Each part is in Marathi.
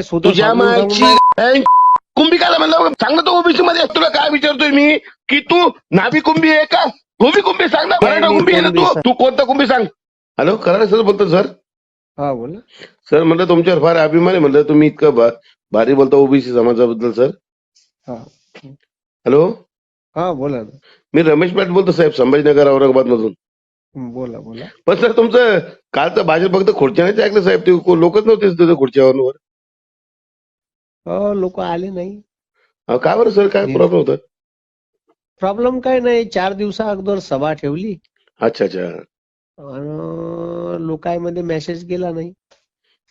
तुझ्या मागची अं, कुंभी काला म्हणलं सांग ना तो ओबीसी मध्ये? तुला काय विचारतोय मी? की तू नाभी कुंभी आहे का? कुंभी कुंभी सांग ना मराठा कुंभी आहे ना तू? तू कोणता कुंभी सांग? हॅलो कराडे सर बोलतो सर. हा बोला. सर म्हणलं तुमच्यावर फार अभिमान आहे म्हणलं तुम्ही इतकं भा- भारी बोलता ओबीसी समाजाबद्दल सर. हा. हॅलो? हा बोला मी रमेश पाट बोलतो साहेब संभाजीनगर औरंगाबाद मधून. हं, बोला बोला. पण सर तुमचं कालचं भाजप फक्त खुर्च्यानेच ऐकलं साहेब. ते लोकच नव्हते खुर्च्यावर लोक आले नाही. अहो, का बरं सर? काय हं. प्रॉब्लेम होता? प्रॉब्लेम काय नाही. चार दिवसा अगोदर सभा ठेवली. अच्छा अच्छा. आणि लोकांमध्ये मेसेज गेला नाही.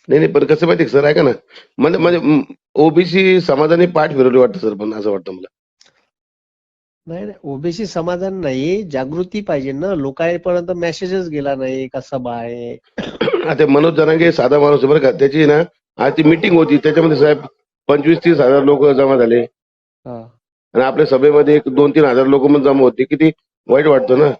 नाही नाही पण कसं माहिती सर? ऐका ना. म्हणजे म्हणजे ओबीसी समाजाने पाठ फिरवली वाटतं सर पण असं वाटतं मला. नाही नाही ओबीसी समाधान नाही जागृती पाहिजे ना. लोकांपर्यंत मेसेजच गेला नाही का सभा आहे. आता मनोज जरांगे साधा माणूस आहे बरं का. त्याची ना आज ती मिटिंग होती. त्याच्यामध्ये साहेब पंचवीस तीस हजार लोक जमा झाले. हा. आणि आपल्या सभेमध्ये एक दोन तीन हजार लोक पण जमा होते. किती वाईट वाटतं ना?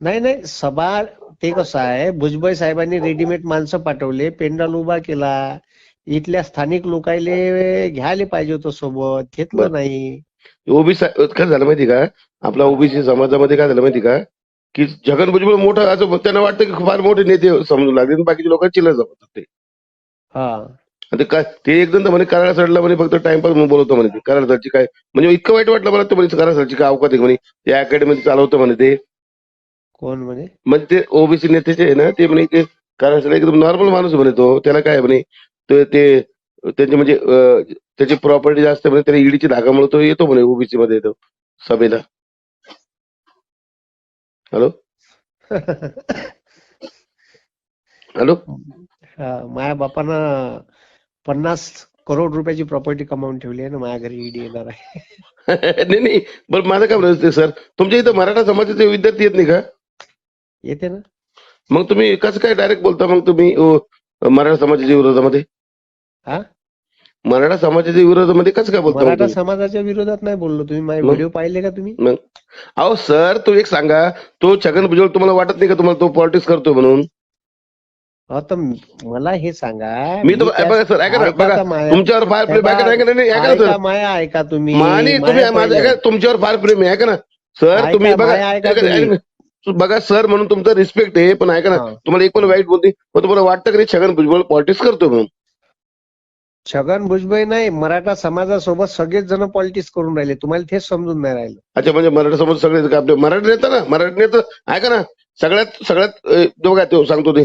नाही नाही. सभा ते कसं आहे भुजबळ साहेबांनी रेडीमेड माणसं पाठवले पेंडाल उभा केला. इथल्या स्थानिक लोकायले घ्यायला पाहिजे होतं सोबत. घेतलं बरं. नाही. ओबीसी काय झालं माहिती का? आपला ओबीसी समाजामध्ये काय झालं माहिती का? की छगन भुजबळ मोठं असं त्यांना वाटतं की फार मोठे नेते समजू लागले आणि बाकीचे लोक चिल्लर जमतात ते हा. आणि ते काय ते एकदम तर म्हणे कराड साईडला म्हणे फक्त टाइमपास म्हणून बोलवतो म्हणे. ते कराड सरची काय? म्हणजे इतकं वाईट वाटलं मला ते म्हणे कराड सरची काय अवकात आहे म्हणे. या अकॅडमी चालवतं म्हणे ते. कोण म्हणे? म्हणजे ते ओबीसी नेतेचे आहे ना ते म्हणे की कारण सर एकदम नॉर्मल माणूस म्हणे तो. त्याला काय म्हणे ते ते त्यांचे म्हणजे त्याची प्रॉपर्टी जास्त म्हणे त्याला ईडीची धागामुळे तो येतो म्हणे ओबीसी मध्ये येतो सभेला. हॅलो? हॅलो? माझ्या बापानं पन्नास करोड रुपयाची प्रॉपर्टी कमावून ठेवली आहे ना माझ्या घरी ईडी येणार आहे. नाही नाही. बरं माझं काय म्हणायचं सर? तुमच्या इथं मराठा समाजाचे विद्यार्थी येत नाही का? येते ना. मग तुम्ही कसं काय डायरेक्ट बोलता मग तुम्ही अं, मराठा समाजाच्या विरोधामध्ये? हा? मराठा समाजाच्या विरोधामध्ये कसं काय बोलता मग मराठा तुम्ही? समाजाच्या विरोधात नाही बोललो तुम्ही. माझे मग? व्हिडिओ पाहिले का तुम्ही? अहो सर तो एक सांगा. तो छगन भुजबळ तुम्हाला वाटत नाही का तुम्हाला तो पॉलिटिक्स करतोय म्हणून? तर मला हे सांगा मी तर त्या- बघा सर ऐका ना बघा तुमच्यावर फार प्रेम ऐका ना, ऐका ना, नाही, ऐका ना ऐका सर माया ऐका तुम्ही मानी तुम्ही माया माझं. ऐका तुमच्यावर फार प्रेम आहे ऐका ना सर ऐका, तुम्ही बघा माया ऐका ऐका ना, तुम्ही. ऐका ना. बघा सर म्हणून तुमचा रिस्पेक्ट आहे पण ऐका ना हा. तुम्हाला एक पण वाईट बोलते पण तुम्हाला वाटतं की नाही छगन भुजबळ पॉलिटिक्स करतोय म्हणून छगन भुजबळ नाही मराठा समाजासोबत सगळेच जण पॉलिटिक्स करून राहिले तुम्हाला तेच समजून नाही राहिलं अच्छा म्हणजे मराठा समाज सगळे का आपले मराठी नेता ना मराठी नेता ऐका ना सगळ्यात सगळ्यात अं, बघा तो सांगतो ते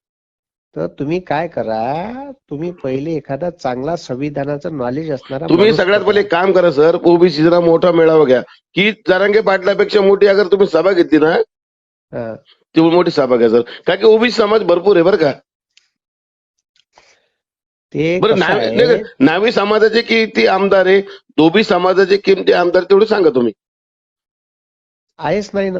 तर तुम्ही काय करा तुम्ही पहिले एखादा चांगला संविधानाचं नॉलेज असणारा तुम्ही माणूस सगळ्यात. पहिले एक काम करा सर. ओबीसी जरा मोठा मेळावा घ्या. की जरांगे पाटलापेक्षा मोठी अगर तुम्ही सभा घेतली ना हा. ती मोठी सभा घ्या सर. कारण की ओबीसी समाज भरपूर आहे बरं का? ते बरं कसं नावी आहे, नाही का, नावी समाजाचे किती आमदार आहे? दोबी समाजाचे किमती आमदार तेवढे सांगा तुम्ही. आहेच नाही ना.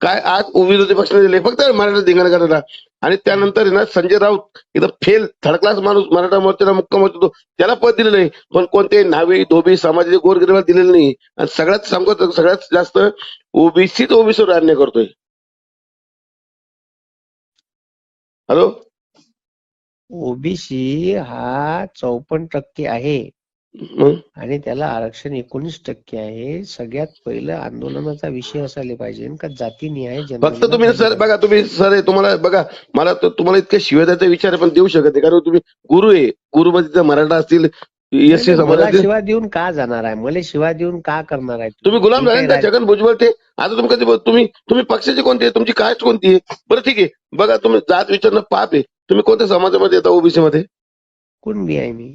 काय आज विरोधी पक्षाने दिले फक्त मराठा धिंगाण करायला आणि त्यानंतर ना संजय राऊत एकदम फेल थर्ड क्लास माणूस मराठा मोर्चाला मुक्काम होतो त्याला पद दिलेलं नाही. पण कोणते नावी धोबी समाजाचे गोरगरिबाला दिलेलं नाही. आणि सगळ्यात सांगतो सगळ्यात जास्त ओबीसीच ओबीसीवर अन्याय करतोय. हॅलो? ओबीसी हा चौपन्न टक्के आहे. आणि त्याला आरक्षण एकोणीस टक्के आहे. सगळ्यात पहिलं आंदोलनाचा विषय असायला पाहिजे. का जातीनिहाय फक्त जनगणना तुम्ही सर. बघा तुम्ही सर तुम्हाला बघा मला तर तुम्हाला इतक्या शिव्या द्यायचा विचार पण देऊ शकत नाही. कारण तुम्ही गुरु आहे. गुरु मध्ये मराठा असतील शिवा देऊन का जाणार आहे? मला शिवा देऊन का करणार आहे? तुम्ही गुलाम झाले छगन भुजबळ ते आता तुम्ही कधी तुम्ही तुम्ही पक्षाचे कोणते आहे? तुमची कास्ट कोणती आहे? बरं ठीक आहे. बघा तुम्ही जात विचारणं पाप आहे. तुम्ही कोणत्या समाजामध्ये येता? ओबीसी मध्ये? कुणबी आहे मी?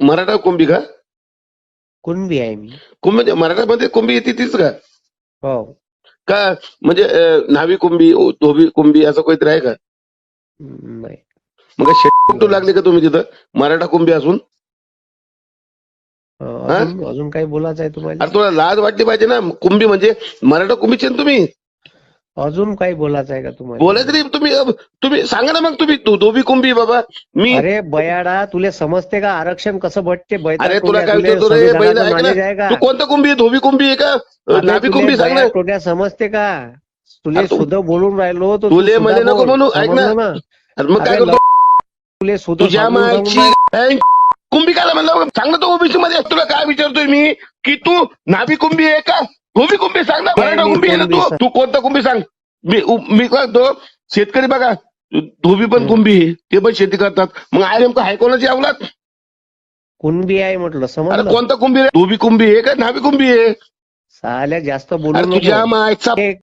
मराठा कुंभी का? कुणबी आहे मी. कुंभ मराठामध्ये कुंभी येते तीच का? हो. का? म्हणजे अं, न्हावी कुंभी ओ- धोबी कुंभी असं काहीतरी आहे का? नाही. मग शेटू लागले का तुम्ही तिथं? मराठा कुंभी असून? अं, अजून अजून काही बोलायचं आहे तुम्हाला? अरे तुला लाज वाटली पाहिजे ना. कुंभी म्हणजे मराठा कुंभीचे ना तुम्ही? अजून काही बोलायचं आहे का तुम्हाला? बोलायचं नाही तुम्ही तुम्ही सांगा ना मग तुम्ही धो- धोबी कुंभी बाबा मी अरे बयाडा तुले समजते का आरक्षण कसं भेटते? अरे तुला काय रे? तू कोणतं कुंभी? धोबी कुंभी आहे का? तुले कुंभी सांग ना. टोट्या समजते का? तुले तू- सुद्धा बोलून राहिलो तू तुले मध्ये नको बोल. म्हणू, ऐक ना. मग काय करतो? तुले सुद्धा तुझ्या कुंभी काला म्हणलं सांग ना तो ओबीसी मध्ये. तुला काय विचारतोय मी? की तू नाभी कुंभी आहे का? धोबी कुंभी सांग ना मराठा कुंभी आहे ना कुंभी तू. तू कोणता कुंभी सांग? मी मी काय तो शेतकरी बघा धोबी पण. कुंभी आहे ते पण शेती करतात. मग आय नेमकं हाय कोणाची अवलाद? कुणबी आहे म्हटलं अरे समजलं कोणता कुंभी धोबी कुंभी आहे का? नाभी कुंभी आहे. साल्या जास्त बोलू तुझ्या नको. मायचा हे